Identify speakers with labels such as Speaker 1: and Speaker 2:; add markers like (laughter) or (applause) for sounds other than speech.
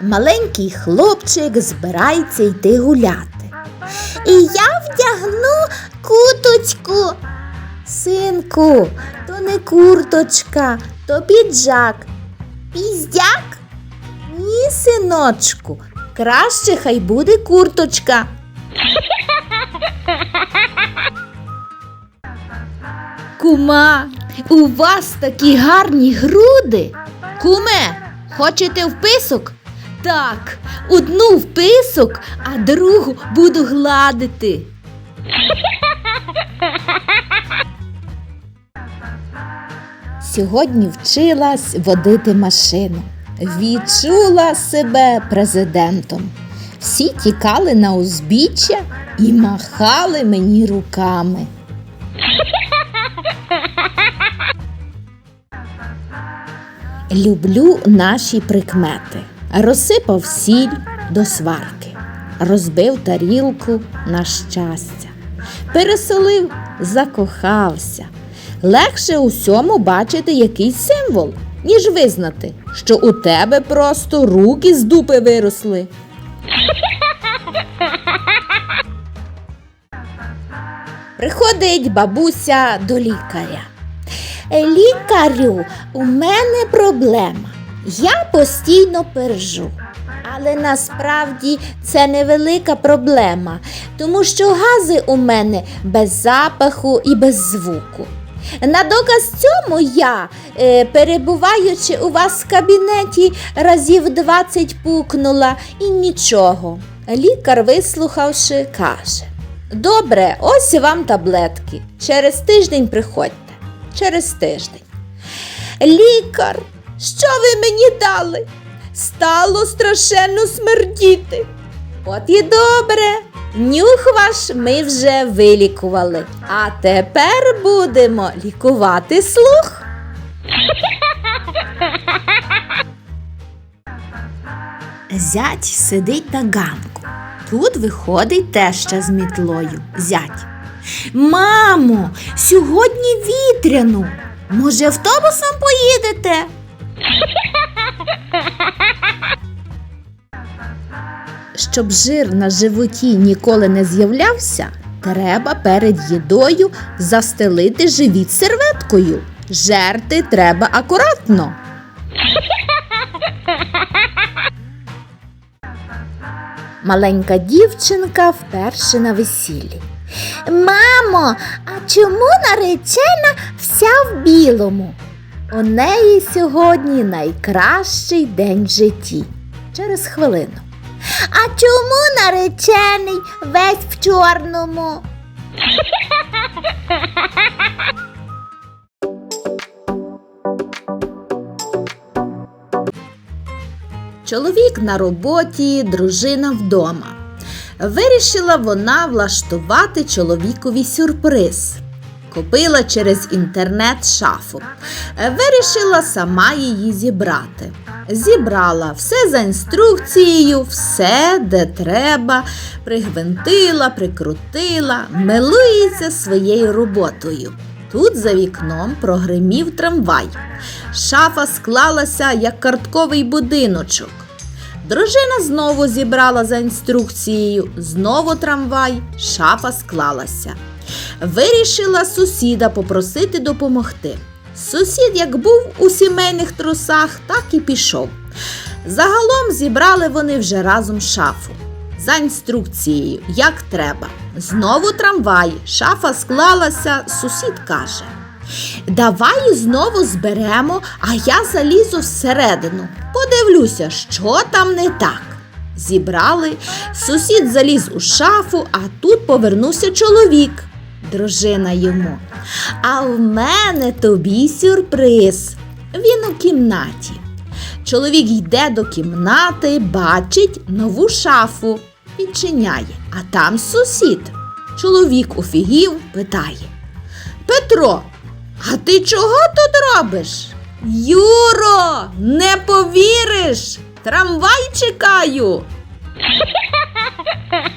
Speaker 1: маленький хлопчик збирається йти гуляти. І я вдягну куточку. Синку, то не курточка, то піджак. Піздяк? Ні, синочку, краще хай буде курточка. Кума, у вас такі гарні груди. Куме, хочете вписок? Так, одну вписок, а другу буду гладити. Сьогодні вчилась водити машину. Відчула себе президентом. Всі тікали на узбіччя і махали мені руками. Люблю наші прикмети. Розсипав сіль до сварки, розбив тарілку на щастя, пересолив, закохався. Легше усьому бачити якийсь символ, ніж визнати, що у тебе просто руки з дупи виросли. Приходить бабуся до лікаря. Лікарю, у мене проблема. Я постійно пержу. Але насправді це невелика проблема, тому що гази у мене без запаху і без звуку. На доказ цьому я, е, перебуваючи у вас в кабінеті, разів 20 пукнула і нічого. Лікар, вислухавши, каже: Добре, ось вам таблетки. Через тиждень приходьте. Через тиждень. Лікар, що ви мені дали? Стало страшенно смердіти. От і добре. Нюх ваш ми вже вилікували. А тепер будемо лікувати слух. Зять сидить на ганку. Тут виходить теща з мітлою. Зять. Мамо, сьогодні вітряно. Може, автобусом поїдете? Щоб жир на животі ніколи не з'являвся, треба перед їдою застелити живіт серветкою. Жерти треба акуратно. Маленька дівчинка вперше на весіллі. Мамо, а чому наречена вся в білому? У неї сьогодні найкращий день в житті. Через хвилину. А чому наречений весь в чорному? Чоловік на роботі, дружина вдома. Вирішила вона влаштувати чоловікові сюрприз. Купила через інтернет шафу. Вирішила сама її зібрати. Зібрала все за інструкцією, все, де треба, пригвинтила, прикрутила, милується своєю роботою. Тут за вікном прогримів трамвай. Шафа склалася, як картковий будиночок. Дружина знову зібрала за інструкцією, знову трамвай, шафа склалася. Вирішила сусіда попросити допомогти. Сусід, як був у сімейних трусах, так і пішов. Загалом зібрали вони вже разом шафу. За інструкцією, як треба. Знову трамвай, шафа склалася, сусід каже. Давай знову зберемо, а я залізу всередину. Подивлюся, що там не так. Зібрали, сусід заліз у шафу, а тут повернувся чоловік. Дружина йому. А в мене тобі сюрприз. Він у кімнаті. Чоловік йде до кімнати, бачить нову шафу, відчиняє, а там сусід. Чоловік офігів, питає. Петро, а ти чого тут робиш? Юро, не повіриш! Трамвай чекаю. (laughs)